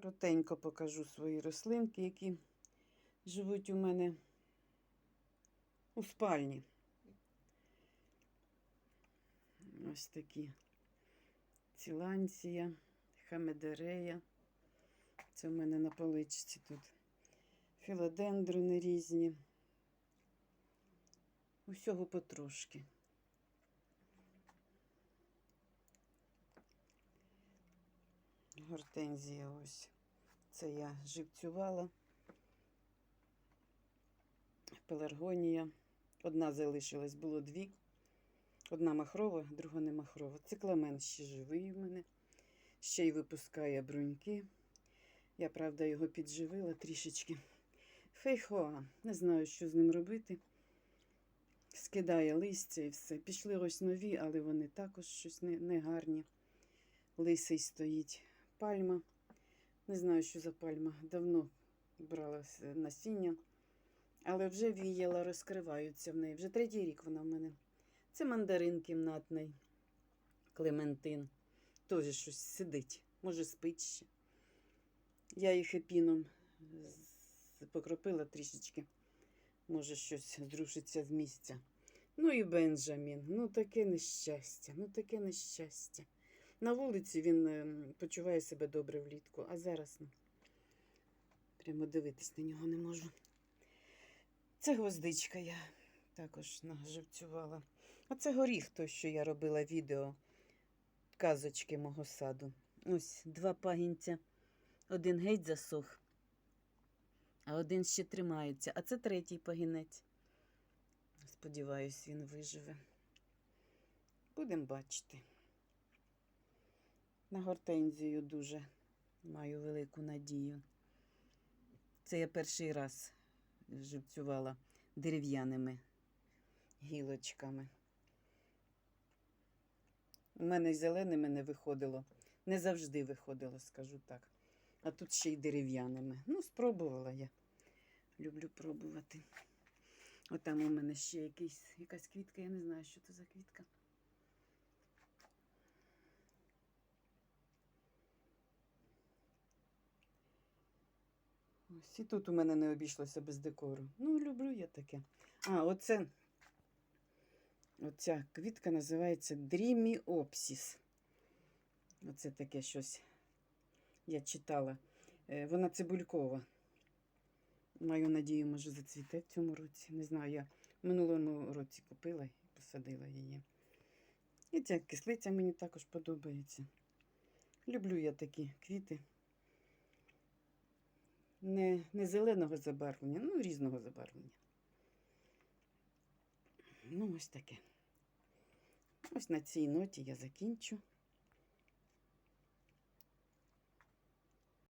Коротенько покажу свої рослинки, які живуть у мене у спальні. Ось такі ціланція, хамедерея. Це у мене на поличці тут. Філодендрони різні. Усього потрошки. Гортензія ось. Це я живцювала. Пеларгонія. Одна залишилась, було дві. Одна махрова, друга не махрова. Цикламен ще живий у мене. Ще й випускає бруньки. Я, правда, його підживила трішечки. Фейхоа. Не знаю, що з ним робити. Скидає листя і все. Пішли ось нові, але вони також щось не, не гарні. Лисий стоїть пальма. Не знаю, що за пальма. Давно брала насіння. Але вже віяла, розкриваються в неї. Вже третій рік вона в мене. Це мандарин кімнатний, клементин. Теж щось сидить. Може, спить ще. Я їх епіном покропила трішечки. Може, щось зрушиться з місця. Ну і Бенджамін. Ну таке нещастя, ну таке нещастя. На вулиці він ем, почуває себе добре влітку, а зараз ну, прямо дивитись на нього не можу. Це гвоздичка я також наживцювала. А це горіх, той, що я робила відео казочки мого саду. Ось два пагінця. Один геть засох, а один ще тримається. А це третій пагінець. Сподіваюсь, він виживе. Будемо бачити. На гортензію дуже маю велику надію. Це я перший раз живцювала дерев'яними гілочками. У мене зеленими не виходило. Не завжди виходило, скажу так. А тут ще й дерев'яними. Ну, спробувала я. Люблю пробувати. Отам у мене ще якийсь, якась квітка, я не знаю, що це за квітка. Ось і тут у мене не обійшлося без декору. Ну, люблю я таке. А, оце. Оця квітка називається Дріміопсіс. Оце таке щось я читала. Е, Вона цибулькова. Маю надію, може, зацвіте в цьому році. Не знаю, я в минулому році купила і посадила її. І ця кислиця мені також подобається. Люблю я такі квіти. Не, не зеленого забарвлення, ну різного забарвлення. Ну, ось таке. Ось на цій ноті я закінчу.